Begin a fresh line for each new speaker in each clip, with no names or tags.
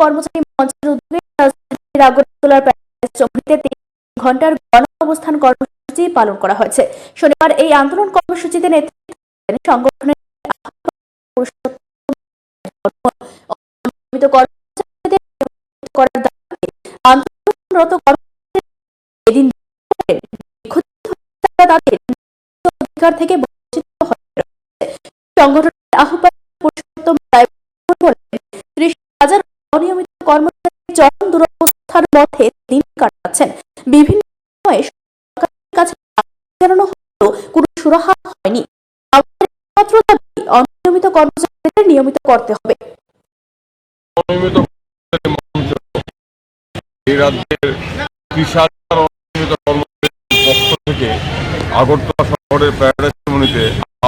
কর্মচারী মঞ্চের উদ্যোগে ঘণ্টার গণ অবস্থান কর্মসূচি পালন করা হয়েছে। শনিবার এই আন্দোলন কর্মসূচিতে নেতৃত্ব সংগঠনের থেকে বঞ্চিত সংগঠনের আহ্বায়ক দুরবস্থার মধ্যে দিন কাটাচ্ছেন। বিভিন্ন সময়ে সরকারের কাছে হলেও কোনো সুরাহা হয়নি। একমাত্র দাবি, অনিয়মিত কর্মচারীদের নিয়মিত করতে হবে।
এই রাজ্যের অনিয়মিত পক্ষ থেকে আগরতলা শহরের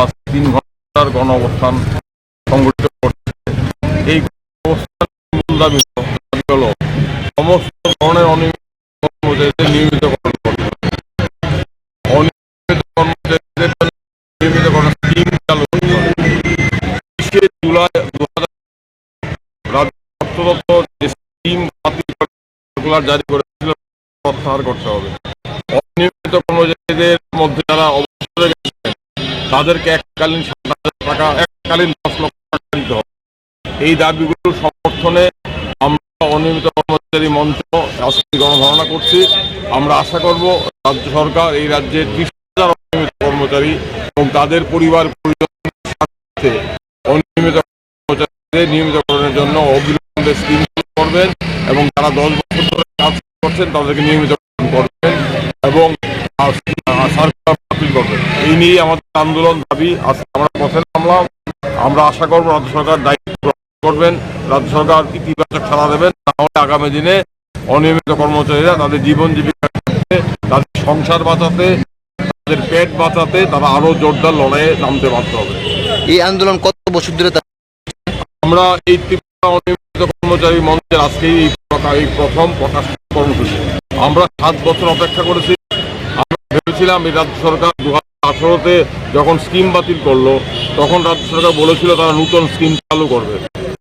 আজ তিন ঘণ্টার গণ অবস্থান সংগঠিত করছে এই অবস্থান মূল দাবি হল, সমস্ত ধরনের কর্মচারীদের সার্কুলার জারি করেছিল প্রত্যাহার করতে হবে। অনিয়মিত কর্মচারীদের মধ্যে যারা তাদেরকে এককালীন টাকা, এককালীন দশ লক্ষ টাকা দিতে হবে। এই দাবিগুলোর সমর্থনে আমরা অনিয়মিত মঞ্চ গণধারণা করছি। আমরা আশা করব রাজ্য সরকার এই রাজ্যের ত্রিশ হাজার অনিয়মিত কর্মচারী এবং তাদের পরিবার পরিজনের সাথে অনিয়মিত কর্মচারীদের নিয়মিতকরণের জন্য অবিলম্বে স্কিম করবেন এবং যারা দশ বছর ধরে কাজ করছেন তাদেরকে নিয়মিত করবেন এবং সরকার করবেন। এই নিয়ে আমাদের আন্দোলন দাবি। আমরা পথে নামলাম। আমরা আশা করব রাজ্য সরকার দায়িত্ব গ্রহণ করবেন। রাজ্য সরকার ইতিবাচক সাড়া দেবেন। তাহলে আগামী দিনে অনিয়মিত কর্মচারীরা তাদের জীবন জীবিকা তাদের সংসার বাঁচাতে তাদের পেট বাঁচাতে তারা আরও জোরদার লড়াইয়ে নামতে বাধ্য হবে।
এই আন্দোলন কত বছর ধরে
আমরা এই ত্রিপুরা অনিয়মিত কর্মচারী মঞ্চের আজকেই এই প্রথম প্রকাশ কর্মসূচি। আমরা সাত বছর অপেক্ষা করেছি। আমরা ভেবেছিলাম এই রাজ্য সরকার দু হাজার আঠারোতে যখন স্কিম বাতিল করল তখন রাজ্য সরকার বলেছিল তারা নতুন স্কিম চালু করবে।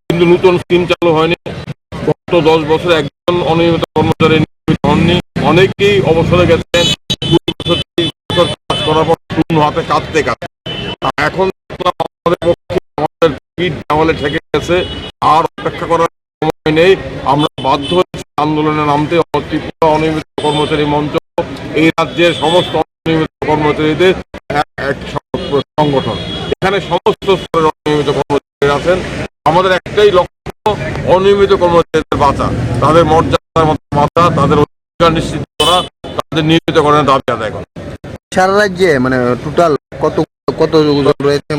কিন্তু নতুন স্কিম চালু হয়নি। গত দশ বছরে একজন অনিয়মিত কর্মচারী নিয়মিত হননি। অনেকেই অবসরে গেছেন। কাজ করার পর শূন্য হাতে কাঁদতে কাঁদতে। এখন আমাদের পক্ষে আমাদের পিঠ ঠেকে গেছে। আর অপেক্ষা করার সময় নেই। আমরা বাধ্য হয়েছি আন্দোলনে নামতে। ত্রিপুরা অনিয়মিত কর্মচারী মঞ্চ, এই রাজ্যের সমস্ত অনিয়মিত কর্মচারীদের এক সংগঠন। এখানে সমস্ত স্তরের অনিয়মিত কর্মচারী আছেন। আমাদের একটাই লক্ষ্য অনিয়মিত কর্মচারীদের বাঁচা তাদের মর্যাদার মতো বাঁচা তাদের অধিকার নিশ্চিত করা তাদের নিয়মিতকরণের দাবি আদায় করা।
সারা রাজ্যে মানে টোটাল কত কত রয়েছে?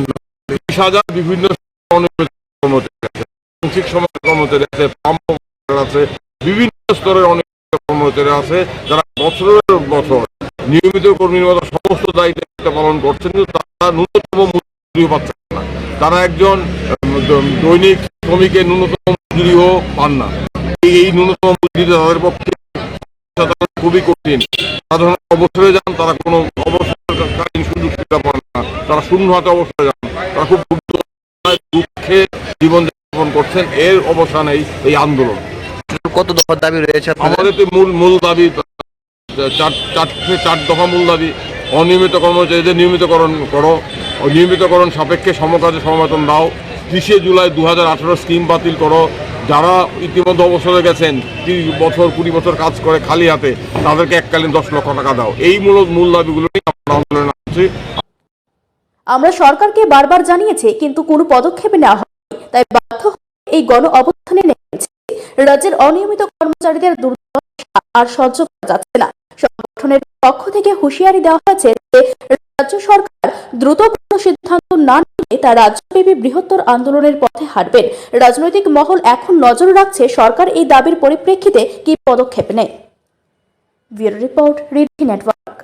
বিশ হাজার বিভিন্ন অনিয়মিত কর্মচারী আছে আংশিক সমাজের কর্মচারী আছে পাম্প আছে বিভিন্ন স্তরের অনিয়মিত কর্মচারী আছে যারা বছরের বছর নিয়মিত কর্মীর মতো সমস্ত দায়িত্ব পালন করছেন কিন্তু তারা ন্যূনতম পাচ্ছেন না। তারা একজন দৈনিক শ্রমিকের ন্যূনতম মজুরিও পান না। এই এই ন্যূনতম মজুরি তাদের পক্ষে খুবই কঠিন। সাধারণ অবসরে যান তারা কোনো অবসরকালীন সুযোগ সুবিধা পান না। তারা শূন্য হাতে অবসরে যান। তারা খুব দুঃখে জীবন যাপন করছেন। এর অবসান এই এই আন্দোলন।
কত দফা দাবি রয়েছে
আমাদের তো মূল মূল দাবি চার চারটে চার দফা মূল দাবি। অনিয়মিত কর্মচারীদের নিয়মিতকরণ করো। নিয়মিতকরণ সাপেক্ষে সমকাজে সমবেতন দাও। ত্রিশে জুলাই দু হাজার আঠারো স্কিম বাতিল করো। যারা ইতিমধ্যে অবসরে গেছেন, তিরিশ বছর, কুড়ি বছর কাজ করে খালি হাতে, তাদেরকে এককালীন দশ লক্ষ টাকা দাও। এই মূল মূল দাবিগুলো আমরা
সরকারকে বারবার জানিয়েছি, কিন্তু কোনো পদক্ষেপ নেওয়া হয়নি। তাই বাধ্য এই গণ অবস্থানে নেমেছে। রাজ্যের অনিয়মিত কর্মচারীদের দুর্দশা আর সহ্য করা যাচ্ছে না। সংগঠনের পক্ষ থেকে হুঁশিয়ারি দেওয়া হয়েছে যে রাজ্য সরকার দ্রুত সিদ্ধান্ত না তা রাজ্যব্যাপী বৃহত্তর আন্দোলনের পথে হাঁটবেন। রাজনৈতিক মহল এখন নজর রাখছে সরকার এই দাবির পরিপ্রেক্ষিতে কি পদক্ষেপ নেয়। রিপোর্ট, রিডি নেটওয়ার্ক।